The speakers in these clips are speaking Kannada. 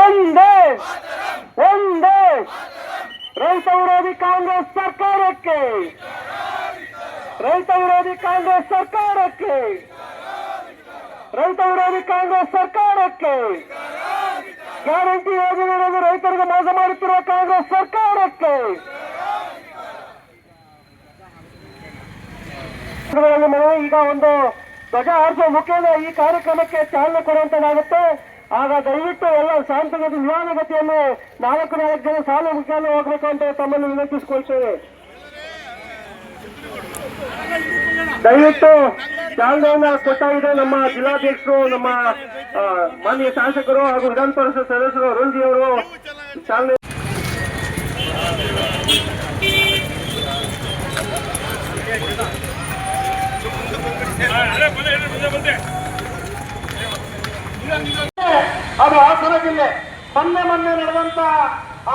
ಒಂದೇ ಒಂದೇ. ರೈತ ವಿರೋಧಿ ಕಾಂಗ್ರೆಸ್ ಸರ್ಕಾರಕ್ಕೆ. ರೈತ ವಿರೋಧಿ ಕಾಂಗ್ರೆಸ್ ಸರ್ಕಾರಕ್ಕೆ. ರೈತ ವಿರೋಧಿ ಕಾಂಗ್ರೆಸ್ ಸರ್ಕಾರಕ್ಕೆ. ಗ್ಯಾರಂಟಿ ಯೋಜನೆಗಳನ್ನು ರೈತರಿಗೆ ಮೋಸ ಮಾಡುತ್ತಿರುವ ಕಾಂಗ್ರೆಸ್ ಸರ್ಕಾರಕ್ಕೆ. ಈಗ ಒಂದು ಧ್ವಜ ಆರಿಸುವ ಮುಖೇನ ಈ ಕಾರ್ಯಕ್ರಮಕ್ಕೆ ಚಾಲನೆ ಕೊಡುವಂತದಾಗುತ್ತೆ. ಆಗ ದಯವಿಟ್ಟು ಎಲ್ಲ ಶಾಂತಗತಿ ನಿಧಾನಗತಿಯನ್ನು ನಾಲ್ಕು ನಾಲ್ಕು ಜನ ಸಾಲು ಮುಖ್ಯಾಲಯ ಹೋಗ್ಬೇಕು ಅಂತ ತಮ್ಮನ್ನು ವಿನಂತಿಸಿಕೊಳ್ತೇವೆ. ದಯವಿಟ್ಟು ಚಾಲನೆಯನ್ನ ಕೊಟ್ಟಾಗಿದೆ ನಮ್ಮ ಜಿಲ್ಲಾಧ್ಯಕ್ಷರು, ನಮ್ಮ ಮಾನ್ಯ ಶಾಸಕರು ಹಾಗೂ ವಿಧಾನ ಪರಿಷತ್ ಸದಸ್ಯರು ಅರುಣ್ ಜಿ ಅವರು ಚಾಲನೆ ಅದು ಹಾಸನ ಜಿಲ್ಲೆ ಮೊನ್ನೆ ಮೊನ್ನೆ ನಡೆದಂತ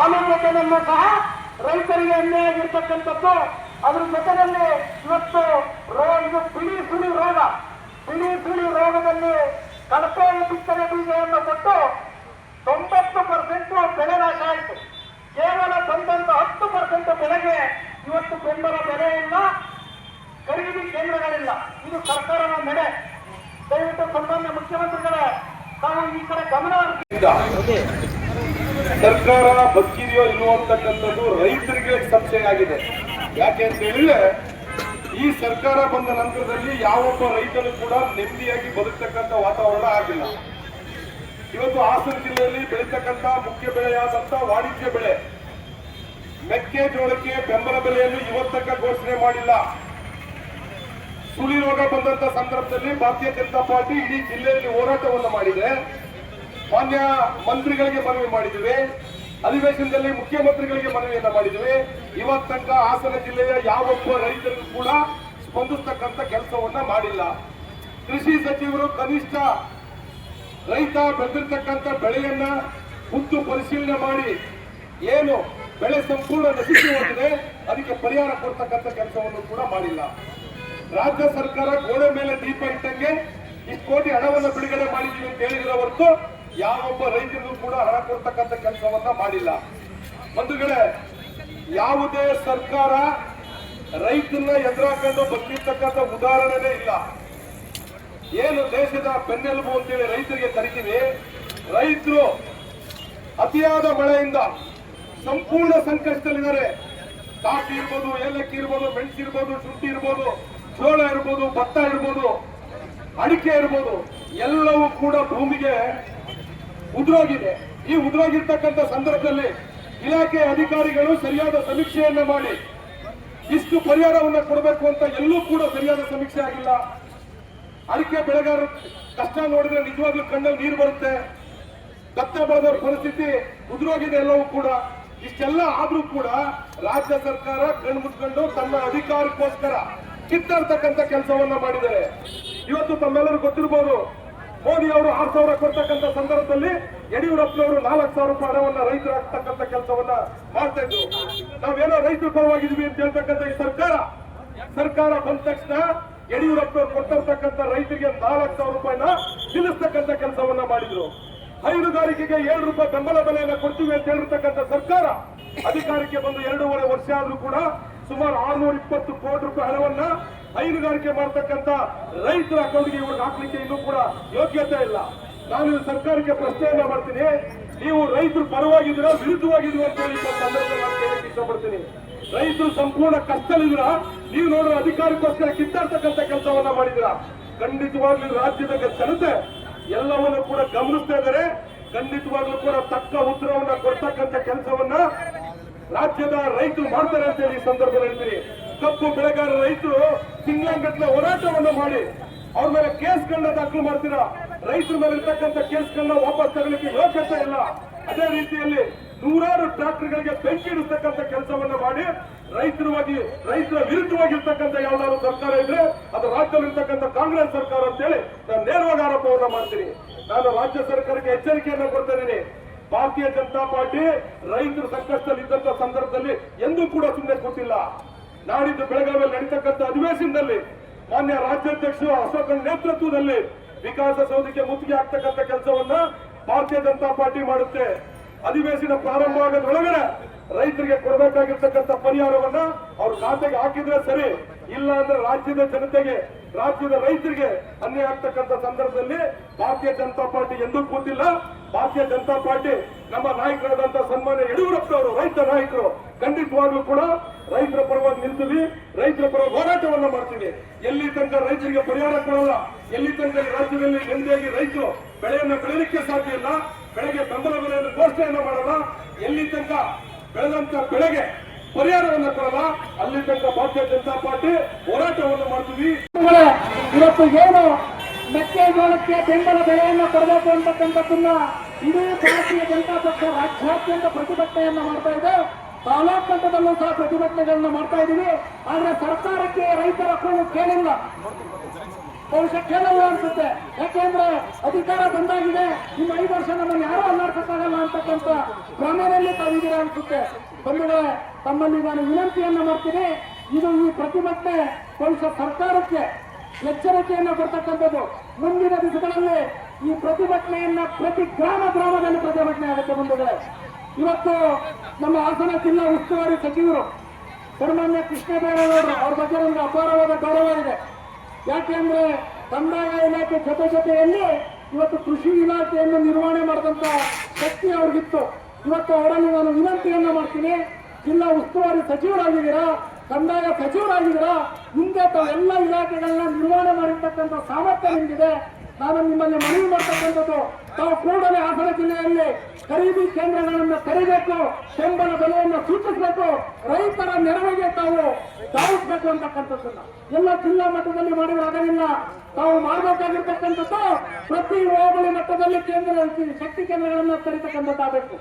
ಆಲೂಗಡ್ಡೆಯನ್ನು ಸಹ ರೈತರಿಗೆ ಅನ್ಯಾಯ ಆಗಿರ್ತಕ್ಕಂಥದ್ದು ಅದ್ರ ಜೊತೆಯಲ್ಲಿ ಇವತ್ತು ಇದು ಬಿಳಿ ಸುಳಿ ರೋಗ. ಬಿಳಿ ಸುಳಿ ರೋಗದಲ್ಲಿ ಕಳಪೆ ಬಿತ್ತನೆ ಬೀಜವನ್ನು ಕೊಟ್ಟು ತೊಂಬತ್ತು ಪರ್ಸೆಂಟ್ ಬೆಳೆ ನಾಶ ಆಯಿತು. ಕೇವಲ ತೊಂಬತ್ತು, ಹತ್ತು ಪರ್ಸೆಂಟ್ ಬೆಳೆಗೆ ಇವತ್ತು ಬೆಂಬಲ ಬೆಲೆ ಇಲ್ಲ ಖರೀದಿ ಕೇಂದ್ರಗಳಿಲ್ಲ ಇದು ಸರ್ಕಾರದ ನಡೆ ದಯವಿಟ್ಟು ಸನ್ಮಾನ್ಯ ಮುಖ್ಯಮಂತ್ರಿಗಳೇ ತಾವು ಈ ಕಡೆ ಗಮನ ಹರಿಸಿ ಸರ್ಕಾರ ಬದುಕಿದೆಯೋ ಇಲ್ಲೋ ಅಂತಕ್ಕಂಥದ್ದು ರೈತರಿಗೆ ಆಗಿದೆ ಯಾಕೆ ಅಂತ ಹೇಳಿದ್ರೆ, ಈ ಸರ್ಕಾರ ಬಂದ ನಂತರದಲ್ಲಿ ಯಾವೊಬ್ಬ ರೈತರು ಕೂಡ ನೆಮ್ಮದಿಯಾಗಿ ಬದುಕ್ತಕ್ಕಂಥ ವಾತಾವರಣ ಆಗಿಲ್ಲ. ಇವತ್ತು ಹಾಸನ ಜಿಲ್ಲೆಯಲ್ಲಿ ಬೆಳೀತಕ್ಕಂಥ ಮುಖ್ಯ ಬೆಳೆಯಾದಂಥ ವಾಣಿಜ್ಯ ಬೆಳೆ. ಮೆಕ್ಕೆಜೋಳಕ್ಕೆ ಬೆಂಬಲ ಬೆಲೆಯನ್ನು ಇವತ್ತಕ್ಕ ಘೋಷಣೆ ಮಾಡಿಲ್ಲ. ಸುಳಿ ರೋಗ ಬಂದಂತ ಸಂದರ್ಭದಲ್ಲಿ ಭಾರತೀಯ ಜನತಾ ಪಾರ್ಟಿ ಇಡೀ ಜಿಲ್ಲೆಯಲ್ಲಿ ಹೋರಾಟವನ್ನು ಮಾಡಿದೆ. ಮಾನ್ಯ ಮಂತ್ರಿಗಳಿಗೆ ಮನವಿ ಮಾಡಿದ್ವಿ ಅಧಿವೇಶನದಲ್ಲಿ ಮುಖ್ಯಮಂತ್ರಿಗಳಿಗೆ ಮನವಿಯನ್ನ ಮಾಡಿದ್ವಿ ಇವತ್ತಂಕ ಹಾಸನ ಜಿಲ್ಲೆಯ ಯಾವೊಬ್ಬ ರೈತರಿಗೂ ಕೂಡ ಸ್ಪಂದಿಸ್ತಕ್ಕಂಥ ಕೆಲಸವನ್ನ ಮಾಡಿಲ್ಲ. ಕೃಷಿ ಸಚಿವರು ಕನಿಷ್ಠ ರೈತ ಬೆಳೆದಿರ್ತಕ್ಕಂಥ ಬೆಳೆಯನ್ನ ಖುದ್ದು ಪರಿಶೀಲನೆ ಮಾಡಿ ಏನು ಬೆಳೆ ಸಂಪೂರ್ಣ ನಶಿಸಿ ಹೋಗಿದೆ, ಅದಕ್ಕೆ ಪರಿಹಾರ ಕೊಡ್ತಕ್ಕಂಥ ಕೆಲಸವನ್ನು ಕೂಡ ಮಾಡಿಲ್ಲ. ರಾಜ್ಯ ಸರ್ಕಾರ ಗೋಡೆ ಮೇಲೆ ದೀಪ ಇಟ್ಟಂಗೆ ಇಷ್ಟು ಕೋಟಿ ಹಣವನ್ನು ಬಿಡುಗಡೆ ಮಾಡಿದ್ದೀವಿ ಅಂತ ಹೇಳಿದ್ರೆ ಹೊರತು ಯಾವೊಬ್ಬ ರೈತರಿಗೂ ಕೂಡ ಹಣ ಕೊಡ್ತಕ್ಕಂಥ ಕೆಲಸವನ್ನ ಮಾಡಿಲ್ಲ. ಬಂಧುಗಳೇ, ಯಾವುದೇ ಸರ್ಕಾರ ರೈತನ್ನ ಎದುರಾಕೊಂಡು ಬಂದಿರ್ತಕ್ಕಂಥ ಉದಾಹರಣೆನೇ ಇಲ್ಲ. ಏನು ದೇಶದ ಬೆನ್ನೆಲುಬು ಅಂತೇಳಿ ರೈತರಿಗೆ ಕರಿತೀವಿ, ರೈತರು ಅತಿಯಾದ ಮಳೆಯಿಂದ ಸಂಪೂರ್ಣ ಸಂಕಷ್ಟದಲ್ಲಿದ್ದಾರೆ. ಕಾಫಿ ಇರ್ಬೋದು, ಏಲಕ್ಕಿ ಇರ್ಬೋದು, ಮೆಣಸು ಇರ್ಬೋದು, ಶುಂಠಿ ಇರ್ಬೋದು, ಜೋಳ ಇರ್ಬೋದು, ಭತ್ತ ಇರ್ಬೋದು, ಅಡಿಕೆ ಇರ್ಬೋದು, ಎಲ್ಲವೂ ಕೂಡ ಭೂಮಿಗೆ ಉದುರೋಗಿದೆ. ಈ ಉದುರೋಗಿರ್ತಕ್ಕಂಥ ಸಂದರ್ಭದಲ್ಲಿ ಇಲಾಖೆ ಅಧಿಕಾರಿಗಳು ಸರಿಯಾದ ಸಮೀಕ್ಷೆಯನ್ನ ಮಾಡಿ. ಇಷ್ಟು ಪರಿಹಾರವನ್ನ ಕೊಡಬೇಕು ಅಂತ ಎಲ್ಲೂ ಕೂಡ ಸರಿಯಾದ ಸಮೀಕ್ಷೆ ಆಗಿಲ್ಲ. ಅಡಿಕೆ ಬೆಳೆಗಾರರು ಕಷ್ಟ ನೋಡಿದ್ರೆ ನಿಜವಾಗ್ಲೂ ಕಣ್ಣಲ್ಲಿ ನೀರು ಬರುತ್ತೆ. ಭತ್ತ ಬೆಳೆದವ್ರ ಪರಿಸ್ಥಿತಿ ಉದುರೋಗಿದೆ ಎಲ್ಲವೂ ಕೂಡ. ಇಷ್ಟೆಲ್ಲ ಆದ್ರೂ ಕೂಡ ರಾಜ್ಯ ಸರ್ಕಾರ ಕಣ್ಣು ಮುಚ್ಕೊಂಡು ತನ್ನ ಅಧಿಕಾರಕ್ಕೋಸ್ಕರ ಕಿತ್ತರ್ತಕ್ಕಂಥ ಕೆಲಸವನ್ನ ಮಾಡಿದ್ದಾರೆ ಇವತ್ತು ತಮ್ಮೆಲ್ಲರೂ ಗೊತ್ತಿರ್ಬೋದು ಮೋದಿ ಅವರು ಆರು ಸಾವಿರ ಕೊಡ್ತಕ್ಕಂಥ ಸಂದರ್ಭದಲ್ಲಿ ಯಡಿಯೂರಪ್ಪನವರು ನಾಲ್ಕು ಸಾವಿರ ರೂಪಾಯಿ ಹಣವನ್ನ ರೈತರು ಹಾಕ್ತಕ್ಕಂಥ ಕೆಲಸವನ್ನ ಮಾಡ್ತಾ ಇದ್ರು. ನಾವೇನೋ ರೈತರ ಪರವಾಗಿದ್ವಿ ಅಂತ ಹೇಳ್ತಕ್ಕಂಥ ಈ ಸರ್ಕಾರ ಸರ್ಕಾರ ಬಂದ ತಕ್ಷಣ ಯಡಿಯೂರಪ್ಪನವರು ಕೊಡ್ತಿರ್ತಕ್ಕಂಥ ರೈತರಿಗೆ ನಾಲ್ಕು ಸಾವಿರ ರೂಪಾಯಿನ ನಿಲ್ಲಿಸ್ತಕ್ಕಂಥ ಕೆಲಸವನ್ನ ಮಾಡಿದ್ರು. ಹೈನುಗಾರಿಕೆಗೆ ಏಳು ರೂಪಾಯಿ ಬೆಂಬಲ ಬೆಲೆಯನ್ನ ಕೊಡ್ತೀವಿ ಅಂತ ಹೇಳಿರ್ತಕ್ಕಂಥ ಸರ್ಕಾರ ಅಧಿಕಾರಕ್ಕೆ ಬಂದು ಎರಡೂವರೆ ವರ್ಷ ಆದ್ರೂ ಕೂಡ ಸುಮಾರು ಆರ್ನೂರ ಇಪ್ಪತ್ತು ಕೋಟಿ ರೂಪಾಯಿ ಹಣವನ್ನ ಹೈನುಗಾರಿಕೆ ಮಾಡ್ತಕ್ಕಂಥ ರೈತರ ಅಕೌಂಟ್ಗೆ ಇವ್ರಿಗೆ ಹಾಕ್ಲಿಕ್ಕೆ ಇನ್ನೂ ಕೂಡ ಯೋಗ್ಯತೆ ಇಲ್ಲ. ನಾನು ಸರ್ಕಾರಕ್ಕೆ ಪ್ರಶ್ನೆಯನ್ನ ಮಾಡ್ತೀನಿ. ನೀವು ರೈತರು ಪರವಾಗಿದ್ದೀರಾ, ವಿರುದ್ಧವಾಗಿದ್ದೀರಾ ಅಂತ ಹೇಳಿ ಕೇಳಕ್ಕೆ ಇಷ್ಟಪಡ್ತೀನಿ. ರೈತರು ಸಂಪೂರ್ಣ ಕಷ್ಟದಲ್ಲಿದ್ರ ನೀವು ನೋಡುವ ಅಧಿಕಾರಕ್ಕೋಸ್ಕರ ಕಿತ್ತಾಡ್ತಕ್ಕಂಥ ಕೆಲಸವನ್ನ ಮಾಡಿದ್ರ ಖಂಡಿತವಾಗ್ಲೂ ರಾಜ್ಯದ ಜನತೆ ಎಲ್ಲವನ್ನು ಕೂಡ ಗಮನಿಸ್ತಾ ಇದ್ದಾರೆ. ಖಂಡಿತವಾಗ್ಲೂ ಕೂಡ ತಕ್ಕ ಉತ್ತರವನ್ನ ಕೊಡ್ತಕ್ಕಂಥ ಕೆಲಸವನ್ನ ರಾಜ್ಯದ ರೈತರು ಮಾಡ್ತಾರೆ ಅಂತ ಹೇಳಿ ಈ ಸಂದರ್ಭದಲ್ಲಿ ಹೇಳ್ತೀನಿ. ಕಪ್ಪು ಬೆಳೆಗಾರ ರೈತರು ತಿಂಗಳಂಗಟ್ಲೆ ಹೋರಾಟವನ್ನು ಮಾಡಿ ಅವ್ರ ಮೇಲೆ ಕೇಸ್ಗಳನ್ನ ದಾಖಲು ಮಾಡ್ತೀರಾ? ರೈತರ ಮೇಲೆ ಇರ್ತಕ್ಕಂಥ ಕೇಸ್ಗಳನ್ನ ವಾಪಸ್ ತಗೊಳ್ಳಿಕ್ಕೆ ಯೋಗ್ಯತೆ ಇಲ್ಲ. ಅದೇ ರೀತಿಯಲ್ಲಿ ನೂರಾರು ಟ್ರಾಕ್ಟರ್ಗಳಿಗೆ ಬೆಂಕಿ ಇಡತಕ್ಕಂಥ ಕೆಲಸವನ್ನ ಮಾಡಿ ರೈತರವಾಗಿ ರೈತರ ವಿರುದ್ಧವಾಗಿರ್ತಕ್ಕಂಥ ಯಾವ್ದಾದ್ರು ಸರ್ಕಾರ ಇದ್ರೆ ಅದು ರಾಜ್ಯದಲ್ಲಿರ್ತಕ್ಕಂಥ ಕಾಂಗ್ರೆಸ್ ಸರ್ಕಾರ ಅಂತ ಹೇಳಿ ನಾನು ನೇರವಾಗಿ ಆರೋಪವನ್ನ ಮಾಡ್ತೀನಿ. ನಾನು ರಾಜ್ಯ ಸರ್ಕಾರಕ್ಕೆ ಎಚ್ಚರಿಕೆಯನ್ನ ಕೊಡ್ತಾ ಇದ್ದೀನಿ. ಭಾರತೀಯ ಜನತಾ ಪಾರ್ಟಿ ರೈತರು ಸಂಕಷ್ಟದಲ್ಲಿ ಇದ್ದಂತ ಸಂದರ್ಭದಲ್ಲಿ ಎಂದೂ ಕೂಡ ಸುಮ್ಮನೆ ಕೂತಿಲ್ಲ. ನಾಡಿದ್ದು ಬೆಳಗಾವಿಯಲ್ಲಿ ನಡೀತಕ್ಕಂಥ ಅಧಿವೇಶನದಲ್ಲಿ ಮಾನ್ಯ ರಾಜ್ಯಾಧ್ಯಕ್ಷರು ಅಶೋಕನ ನೇತೃತ್ವದಲ್ಲಿ ವಿಕಾಸ ಸೌಧಕ್ಕೆ ಮುತ್ತಿಗೆ ಹಾಕ್ತಕ್ಕಂಥ ಕೆಲಸವನ್ನ ಭಾರತೀಯ ಜನತಾ ಪಾರ್ಟಿ ಮಾಡುತ್ತೆ. ಅಧಿವೇಶನ ಪ್ರಾರಂಭ ಆಗೋದ್ರೊಳಗಡೆ ರೈತರಿಗೆ ಕೊಡಬೇಕಾಗಿರ್ತಕ್ಕಂಥ ಪರಿಹಾರವನ್ನ ಅವ್ರ ಖಾತೆಗೆ ಹಾಕಿದ್ರೆ ಸರಿ, ಇಲ್ಲ ಅಂದ್ರೆ ರಾಜ್ಯದ ಜನತೆಗೆ, ರಾಜ್ಯದ ರೈತರಿಗೆ ಅನ್ಯಾಯ ಆಗ್ತಕ್ಕಂಥ ಸಂದರ್ಭದಲ್ಲಿ ಭಾರತೀಯ ಜನತಾ ಪಾರ್ಟಿ ಎಂದೂ ಕೂತಿಲ್ಲ. ಭಾರತೀಯ ಜನತಾ ಪಾರ್ಟಿ ನಮ್ಮ ನಾಯಕರಾದಂತಹ ಸನ್ಮಾನ್ಯ ಯಡಿಯೂರಪ್ಪನವರು, ರೈತ ನಾಯಕರು ಖಂಡಿತವಾಗ್ಲೂ ಕೂಡ ರೈತರ ಪರವಾಗಿ ನಿಲ್ತೀವಿ ರೈತರ ಪರ ಹೋರಾಟವನ್ನ ಮಾಡ್ತೀವಿ ಎಲ್ಲಿ ತನಕ ರೈತರಿಗೆ ಪರಿಹಾರ ಕೊಡಲ್ಲ. ಎಲ್ಲಿ ತನಕ ರಾಜ್ಯದಲ್ಲಿ ನೆಮ್ಮದಿಯಾಗಿ ರೈತರು ಬೆಳೆಯನ್ನ ಬೆಳೆಯಲಿಕ್ಕೆ ಸಾಧ್ಯ ಇಲ್ಲ, ಬೆಳೆಗೆ ಬೆಂಬಲ ಬೆಲೆಯನ್ನು ಘೋಷಣೆಯನ್ನು ಮಾಡಲ್ಲ, ಎಲ್ಲಿ ತನಕ ಬೆಳೆದಂತ ಬೆಳೆಗೆ ಪರಿಹಾರವನ್ನ ಕೊಡಲ್ಲ, ಅಲ್ಲಿ ತನಕ ಭಾರತೀಯ ಜನತಾ ಪಾರ್ಟಿ ಹೋರಾಟವನ್ನು ಮಾಡ್ತೀವಿ. ಇವತ್ತು ಏನು ಮೆಕ್ಕೆಜೋಳಕ್ಕೆ ಬೆಂಬಲ ಬೆಲೆಯನ್ನು ಕೊಡಬೇಕು ಅಂತಕ್ಕಂಥದ್ದನ್ನ ಇಡೀ ಭಾರತೀಯ ಜನತಾ ಪಕ್ಷ ರಾಜ್ಯಾದ್ಯಂತ ಪ್ರತಿಭಟನೆಯನ್ನ ಮಾಡ್ತಾ ಇದೆ. ತಾಲೂಕು ಮಟ್ಟದಲ್ಲೂ ಸಹ ಪ್ರತಿಭಟನೆಗಳನ್ನು ಮಾಡ್ತಾ ಇದ್ದೀವಿ. ಆದ್ರೆ ಸರ್ಕಾರಕ್ಕೆ ರೈತರ ಕೂಗು ಕೇಳಿಲ್ಲ. ಬಹುಶಃ ಕೇಳಲ್ಲ ಅನ್ಸುತ್ತೆ. ಯಾಕೆಂದ್ರೆ ಅಧಿಕಾರ ಬಂದಾಗಿದೆ. ನಿಮ್ಮ ಐದು ವರ್ಷ ನಮ್ಮನ್ನು ಯಾರು ಅಲ್ಲಾಡ್ಸಕ್ಕಾಗಲ್ಲ ಅಂತಕ್ಕಂಥ ಗ್ರಾಮದಲ್ಲಿ ತಾವಿದ್ದೀರಾ ಅನ್ಸುತ್ತೆ. ಬಂಧುಗಳೇ, ತಮ್ಮಲ್ಲಿ ನಾನು ವಿನಂತಿಯನ್ನ ಮಾಡ್ತೀನಿ. ಇದು ಈ ಪ್ರತಿಭಟನೆ ಬಹುಶಃ ಸರ್ಕಾರಕ್ಕೆ ಎಚ್ಚರಿಕೆಯನ್ನ ಕೊಡ್ತಕ್ಕಂಥದ್ದು. ಮುಂದಿನ ದಿವಸಗಳಲ್ಲಿ ಈ ಪ್ರತಿಭಟನೆಯನ್ನ ಪ್ರತಿ ಗ್ರಾಮ, ಗ್ರಾಮದಲ್ಲಿ ಪ್ರತಿಭಟನೆ ಆಗುತ್ತೆ ಬಂಧುಗಳೇ. ಇವತ್ತು ನಮ್ಮ ಹಾಸನ ಜಿಲ್ಲಾ ಉಸ್ತುವಾರಿ ಸಚಿವರು ಸನ್ಮಾನ್ಯ ಕೃಷ್ಣ ಬೈರೇಗೌಡರು ಅವ್ರ ಬಗ್ಗೆ ನಮ್ಗೆ ಅಪಾರವಾದ ಗೌರವ ಇದೆ. ಯಾಕೆಂದ್ರೆ ಕಂದಾಯ ಇಲಾಖೆ ಜೊತೆ ಜೊತೆಯಲ್ಲಿ ಇವತ್ತು ಕೃಷಿ ಇಲಾಖೆಯನ್ನು ನಿರ್ವಹಣೆ ಮಾಡಿದಂತ ಶಕ್ತಿ ಅವ್ರಿಗಿತ್ತು. ಇವತ್ತು ಅವರಲ್ಲಿ ನಾನು ವಿನಂತಿಯನ್ನ ಮಾಡ್ತೀನಿ, ಜಿಲ್ಲಾ ಉಸ್ತುವಾರಿ ಸಚಿವರಾಗಿದ್ದೀರಾ, ಕಂದಾಯ ಸಚಿವರಾಗಿದ್ದೀರಾ ಮುಂದೆ ಎಲ್ಲ ಇಲಾಖೆಗಳನ್ನ ನಿರ್ವಹಣೆ ಮಾಡಿರ್ತಕ್ಕಂಥ ಸಾಮರ್ಥ್ಯ ನಿಮಗಿದೆ. ನಾನು ನಿಮ್ಮಲ್ಲಿ ಮನವಿ ಮಾಡ್ತಕ್ಕಂಥದ್ದು, ತಾವು ಕೂಡಲೇ ಹಾಸನ ಜಿಲ್ಲೆಯಲ್ಲಿ ಖರೀದಿ ಕೇಂದ್ರಗಳನ್ನು ತೆರೆಯಬೇಕು ಬೆಂಬಲ ಬೆಲೆಯನ್ನು ಸೂಚಿಸಬೇಕು, ರೈತರ ನೆರವಿಗೆ ತಾವು ಧಾವಿಸಬೇಕು ಅಂತಕ್ಕಂಥದ್ದನ್ನ. ಎಲ್ಲ ಜಿಲ್ಲಾ ಮಟ್ಟದಲ್ಲಿ ಆಗಲಿಲ್ಲ ತಾವು ಮಾಡಬೇಕಾಗಿರ್ತಕ್ಕಂಥದ್ದು, ಪ್ರತಿ ಹೋಬಳಿ ಮಟ್ಟದಲ್ಲಿ ಕೇಂದ್ರ ಶಕ್ತಿ ಕೇಂದ್ರಗಳನ್ನು ತೆರೀತಕ್ಕಂಥದ್ದಾಗಬೇಕು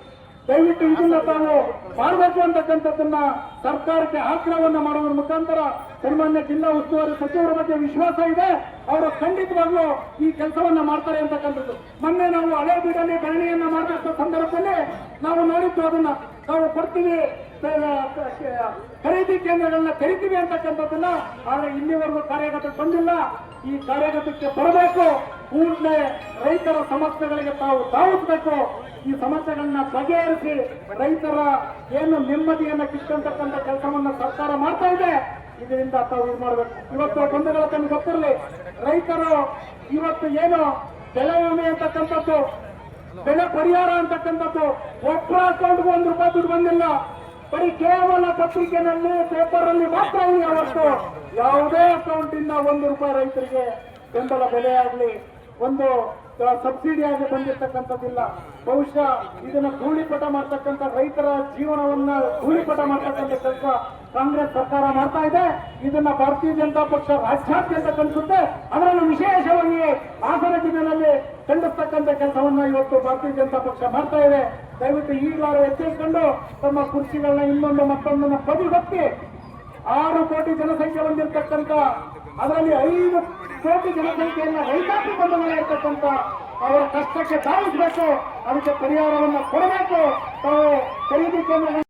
ದಯವಿಟ್ಟು ಇದನ್ನ ತಾವು ಮಾಡಬೇಕು ಅಂತಕ್ಕಂಥದ್ದನ್ನ ಸರ್ಕಾರಕ್ಕೆ ಆಗ್ರಹವನ್ನ ಮಾಡುವ ಮುಖಾಂತರ ಸನ್ಮಾನ್ಯ ಜಿಲ್ಲಾ ಉಸ್ತುವಾರಿ ಸಚಿವರ ಬಗ್ಗೆ ವಿಶ್ವಾಸ ಇದೆ. ಅವರು ಖಂಡಿತವಾಗ್ಲೂ ಈ ಕೆಲಸವನ್ನ ಮಾಡ್ತಾರೆ ಅಂತಕ್ಕಂಥದ್ದು. ಮೊನ್ನೆ ನಾವು ಹಳೆ ಬೀಡಲ್ಲಿ ಧರಣಿಯನ್ನ ಮಾಡಿದಂತ ಸಂದರ್ಭದಲ್ಲಿ ನಾವು ನೋಡಿದ್ದು ಅದನ್ನ. ನಾವು ಕೊಡ್ತೀವಿ ಖರೀದಿ ಕೇಂದ್ರಗಳನ್ನ ತೆರಿತೀವಿ ಅಂತಕ್ಕಂಥದ್ದನ್ನ, ಆದ್ರೆ ಇಲ್ಲಿವರೆಗೂ ಕಾರ್ಯಗತ ಬಂದಿಲ್ಲ ಈ ಕಾರ್ಯಗತಕ್ಕೆ ಬರಬೇಕು. ಕೂಡಲೇ ರೈತರ ಸಮಸ್ಯೆಗಳಿಗೆ ತಾವು ಧಾವಿಸಬೇಕು. ಈ ಸಮಸ್ಯೆಗಳನ್ನ ಬಗೆಹರಿಸಿ ರೈತರ ಏನು ನೆಮ್ಮದಿಯನ್ನ ಕಿತ್ತಂತಕ್ಕಂಥ ಕೆಲಸವನ್ನ ಸರ್ಕಾರ ಮಾಡ್ತಾ ಇದೆ. ಇದರಿಂದ ತಾವು ಇದು ಮಾಡಬೇಕು. ಇವತ್ತು ಬಂಧುಗಳ ತನಗೆ ಗೊತ್ತಿರಲಿ, ರೈತರು ಇವತ್ತು ಏನು ಬೆಳೆ ವಿಮೆ ಅಂತಕ್ಕಂಥದ್ದು, ಬೆಳೆ ಪರಿಹಾರ ಅಂತಕ್ಕಂಥದ್ದು ಒಬ್ಬರ ಅಕೌಂಟ್ಗೂ ಒಂದು ರೂಪಾಯಿ ದುಡ್ಡು ಬಂದಿಲ್ಲ. ಬರೀ ಕೇವಲ ಪತ್ರಿಕೆನಲ್ಲಿ ಪೇಪರ್ ಅಲ್ಲಿ ಮಾತ್ರ ಇಲ್ಲ ಯಾವುದೇ ಅಕೌಂಟ್ ಇಂದ ಒಂದು ರೂಪಾಯಿ ರೈತರಿಗೆ ಬೆಂಬಲ ಬೆಲೆ ಆಗಲಿ, ಒಂದು ಸಬ್ಸಿಡಿ ಆಗಿ ಬಂದಿರ್ತಕ್ಕಂಥದ್ದಿಲ್ಲ. ಬಹುಶಃ ಇದನ್ನ ಧೂಳಿಪಟ ಮಾಡ್ತಕ್ಕಂಥ ರೈತರ ಜೀವನವನ್ನ ಧೂಳಿಪಟ ಮಾಡ್ತಕ್ಕಂಥ ಕೆಲಸ ಕಾಂಗ್ರೆಸ್ ಸರ್ಕಾರ ಮಾಡ್ತಾ ಇದೆ. ಇದನ್ನ ಭಾರತೀಯ ಜನತಾ ಪಕ್ಷ ರಾಜ್ಯಾದ್ಯಂತ ಕಲಿಸುತ್ತೆ. ಅದರಲ್ಲೂ ವಿಶೇಷವಾಗಿ ಹಾಸನ ಜಿಲ್ಲೆಯಲ್ಲಿ ಖಂಡಿಸ್ತಕ್ಕಂಥ ಕೆಲಸವನ್ನ ಇವತ್ತು ಭಾರತೀಯ ಜನತಾ ಪಕ್ಷ ಮಾಡ್ತಾ ಇದೆ. ದಯವಿಟ್ಟು ಈಗಲಾರು ಎಚ್ಚರಿಸಿಕೊಂಡು ತಮ್ಮ ಕುರ್ಚಿಗಳನ್ನ ಇನ್ನೊಂದು ಮತ್ತೊಂದನ್ನ ಬದಿಗೊತ್ತಿ ಆರು ಕೋಟಿ ಜನಸಂಖ್ಯೆ ಹೊಂದಿರತಕ್ಕಂಥ, ಅದರಲ್ಲಿ ಐದು ಕೋಟಿ ಜನಸಂಖ್ಯೆಯನ್ನ ರೈತಾಪಿ ಬಂಧುಗಳಿರ್ತಕ್ಕಂಥ ಅವರ ಕಷ್ಟಕ್ಕೆ ಸಾಧಿಸಬೇಕು ಅದಕ್ಕೆ ಪರಿಹಾರವನ್ನು ಕೊಡಬೇಕು. ತಾವು ಖರೀದಿ ಕೇಂದ್ರ